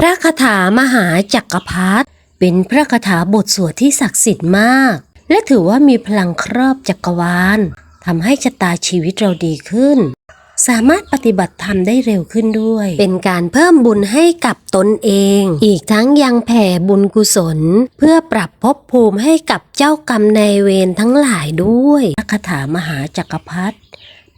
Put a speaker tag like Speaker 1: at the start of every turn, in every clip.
Speaker 1: พระคาถามหาจักรพรรดิเป็นพระคาถาบทสวดที่ศักดิ์สิทธิ์มาก และถือว่ามีพลังครอบจักรวาลทำให้ชะตาชีวิตเราดีขึ้น สามารถปฏิบัติธรรมได้เร็วขึ้นด้วย เป็นการเพิ่มบุญให้กับตนเอง อีกทั้งยังแผ่บุญกุศล เพื่อปรับภพภูมิให้กับเจ้ากรรมนายเวรทั้งหลายด้วยพระคาถามหาจักรพรรดิ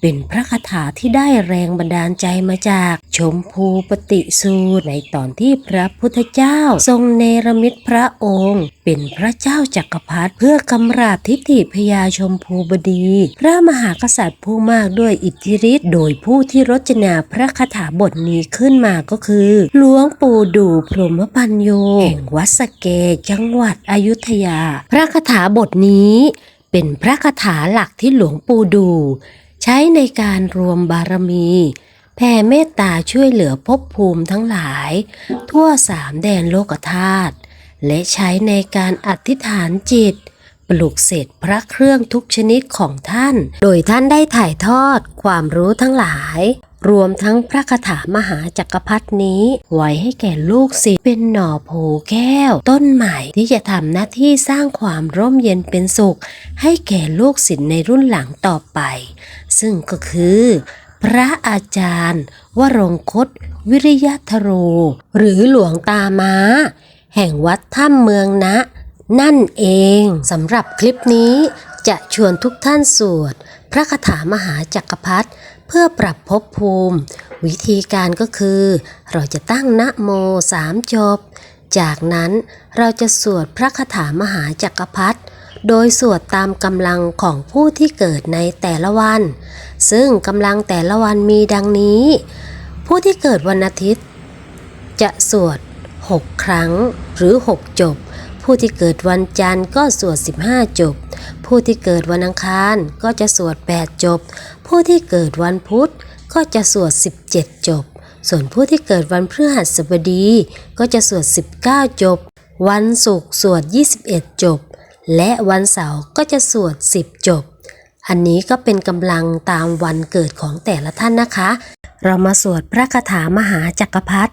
Speaker 1: เป็นพระคาถาที่ได้แรงบันดาลใจมาจากชมพูปฏิสูตรในตอนที่พระพุทธเจ้า ทรงเนรมิตพระองค์ เป็นพระเจ้าจักรพรรดิเพื่อกำราบทิฏฐิพญาชมพูบดี พระมหากษัตริย์ผู้มากด้วยอิทธิฤทธิ์โดยผู้ที่รจนาพระคาถาบทนี้ขึ้นมาก็คือ หลวงปู่ดูพรหมปัญโยแห่งวัดสเกจังหวัดอยุธยา พระคาถาบทนี้ เป็นพระคาถาหลักที่หลวงปู่ดู ใช้ในการรวมบารมี แผ่เมตตาช่วยเหลือภพภูมิทั้งหลาย ทั่วสามแดนโลกธาตุและใช้ในการอธิษฐานจิต ปลุกเสกพระเครื่องทุกชนิดของท่าน โดยท่านได้ถ่ายทอดความรู้ทั้งหลาย รวมทั้งพระคาถามหาจักรพรรดินี้ ไว้ให้แก่ลูกศิษย์เป็นหน่อโพแก้ว ต้นใหม่ที่จะทำหน้าที่สร้างความร่มเย็นเป็นสุข ให้แก่ลูกศิษย์ในรุ่นหลังต่อไป ซึ่งก็คือ พระอาจารย์วรงคต วิริยธโร หรือหลวงตาม้าแห่งวัดถ้ำเมืองนะ นั่นเองสำหรับคลิปนี้จะชวนทุกท่านสวด พระคาถามหาจักรพรรดิ เพื่อปรับภพภูมิ วิธีการก็คือ เราจะตั้งนะโมสามจบ จากนั้นเราจะสวดพระคาถามหาจักรพรรดิโดยสวดตามกำลังของผู้ที่เกิดในแต่ละวัน ซึ่งกำลังแต่ละวันมีดังนี้ ผู้ที่เกิดวันอาทิตย์ จะสวด 6 ครั้งหรือ 6 จบ ผู้ที่เกิดวันจันทร์ก็สวด 15 จบ ผู้ที่เกิดวันอังคารก็จะสวด 8 จบ ผู้ที่เกิดวันพุธก็จะสวด 17 จบ ส่วนผู้ที่เกิดวันพฤหัสบดีก็จะสวด 19 จบ วันศุกร์สวด 21 จบ และวันเสาร์ก็จะสวด 10 จบ อันนี้ก็เป็นกำลังตามวันเกิดของแต่ละท่านนะคะ เรามาสวดพระคาถามหาจักรพรรดิ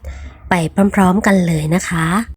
Speaker 1: ไปพร้อมๆกันเลยนะคะ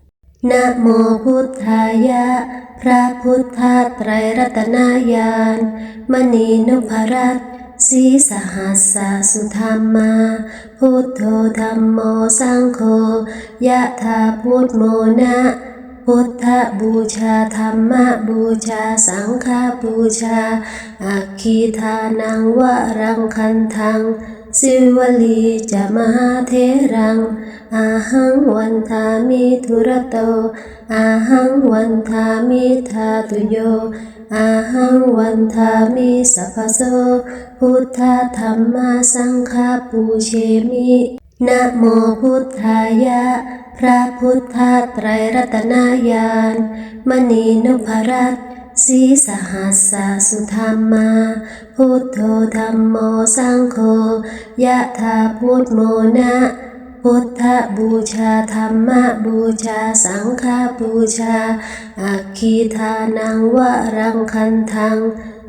Speaker 1: นะโมพุทธายะ พระพุทธไตรรัตนายาน มณีนุภรัตสีสหัสสสุธรรมา พุทโธธรรมโมสังโฆยะธาพุทโมนะ พุทธบูชาธรรมบูชาสังฆบูชา อัคคีทานังวรังคันทัง สิวลีจะมหาเทรัง อาหังวันทามิธุระโต อาหังวันทามิทาตุโย อาหังวันทามิสัพโส พุทธธรรมสังฆปูเชมินะโมพุทธายะ พระพุทธไตรรัตนายาน มณีนุภรัตน์ สีสหัสสสุธรรมา พุทโธธรรมโมสังโฆยะธาพุทโมนะพุทธบูชาธรรมบูชาสังฆบูชาอัคคีทานังวรังคันทัง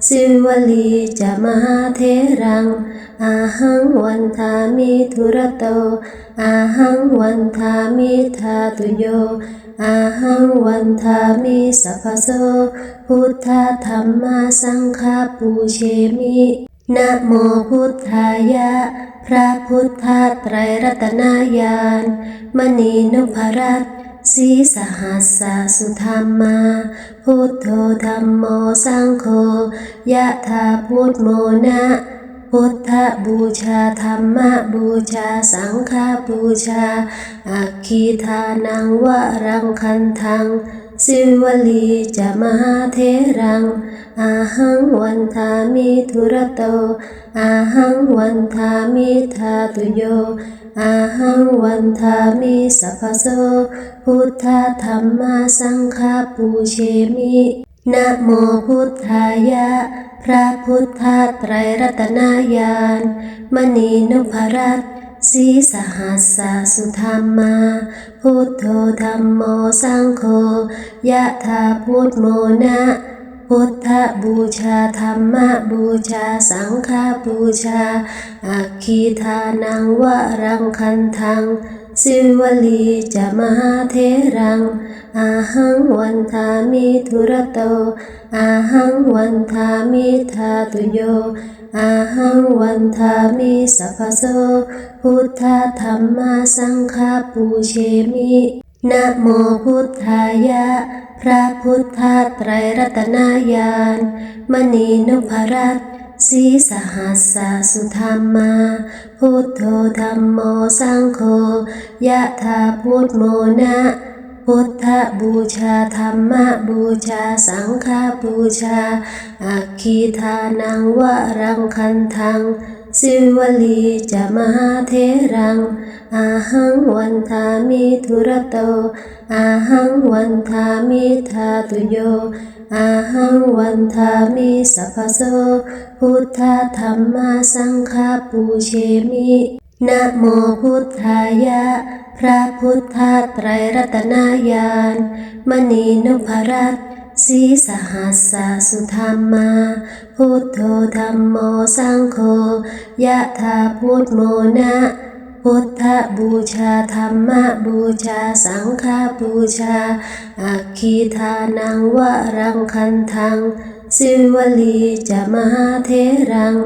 Speaker 1: สิวลีจะมหาเทรัง อาหังวันทามิธุระโต อาหังวันทามิทาตุโย อาหังวันทามิสัพพโสพุทธธรรมสังฆาปูเชมินะโมพุทธายะ พระพุทธไตรรัตนายานมณีนุภรัตสีสหัสสสุธรรมา พุทโธธรรมโมสังโฆยะธาพุทโมนะ พุทธบูชาธรรมบูชาสังฆบูชา อัคคีทานังวรังคันทัง สิวลีจะมหาเทรัง อาหังวันทามิธุระโต อาหังวันทามิทาตุโยอาหังวันทามิสัพพโสพุทธธรรมสังฆปูเชมิ นะโมพุทธายะ พระพุทธไตรรัตนายาน มณีนุพรัตสีสหัสสะสุธรรมา พุทโธธรรมโมสังโฆยะธาพุทโมนะ พุทธบูชาธรรมบูชาสังฆบูชา อัคคีทานังวรังคันทัง สิวลีจะมหาเทรัง อาหังวันทามิธุระโต อาหังวันทามิทาตุโย อาหังวันทามิสัพพโส พุทธธรรมาสังฆาปูเชมินะโมพุทธายะ พระพุทธไตรรัตนายาน มณีนุพรัตน์ สีสหัสสะสุธรรมา พุทโธธรรมโมสังโฆยะธาพุทโมนะพุทธบูชาธรรมบูชาสังฆบูชา อัคคีทานังวรังคันทัง สิวลีจะมหาเทรัง อาหังวันทามิธุระโต อาหังวันทามิทาตุโย อาหังวันทามิสัพพโส พุทธธรรมาสังฆาปูเชมินะโมพุทธายะ พระพุทธไตรรัตนายาน มณีนพรัต สีสหัสสะสุธรรมา พุทโธธรรมโมสังโฆยะธาพุทโมนะพุทธบูชาธรรมบูชาสังฆบูชาอัคคีทานังวรังคันทัง สิวลีจะมหาเทรัง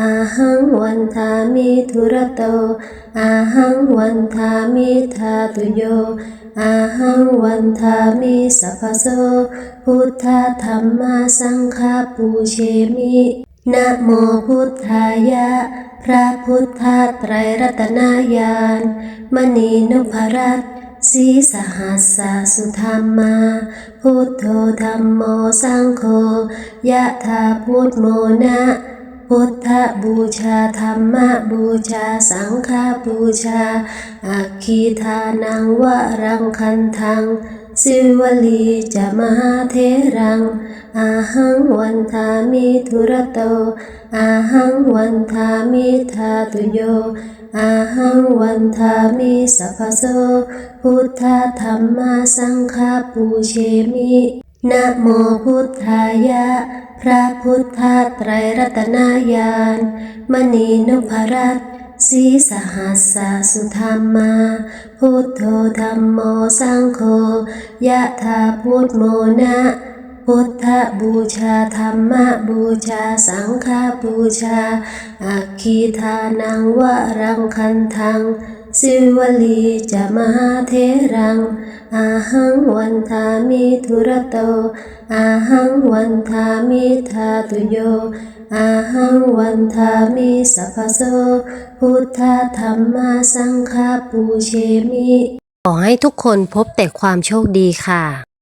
Speaker 1: อาหังวันทามิธุระโต อาหังวันทามิทาตุโย อาหังวันทามิสัพโส พุทธธรรมาสังฆาปูเชมินะโมพุทธายะ พระพุทธไตรรัตนายาน มณีนุพรัตน์ สีสหัสสะสุธรรมา พุทโธธรรมโมสังโฆยะธาพุทโมนะพุทธบูชาธรรมบูชาสังฆบูชา อัคคีทานังวรังคันทัง สิวลีจะมหาเทรัง อาหังวันทามิธุระโต อาหังวันทามิทาตุโย อาหังวันทามิสัพพโสพุทธธรรมาสังฆาปูเชมินะโมพุทธายะ พระพุทธไตรรัตนายาน มณีนพรัตสีสหัสสะสุธรรมา พุทโธธรรมโมสังโฆยะธาพุทโมนะ พุทธบูชาธรรมบูชาสังฆบูชา อัคคีทานังวรังคันทัง สิวลีจะมหาเทรัง อาหังวันทามิธุระโต อาหังวันทามิทาตุโย อาหังวันทามิสัพโส พุทธธรรมสังฆปูเชมิ ขอให้ทุกคนพบแต่ความโชคดีค่ะ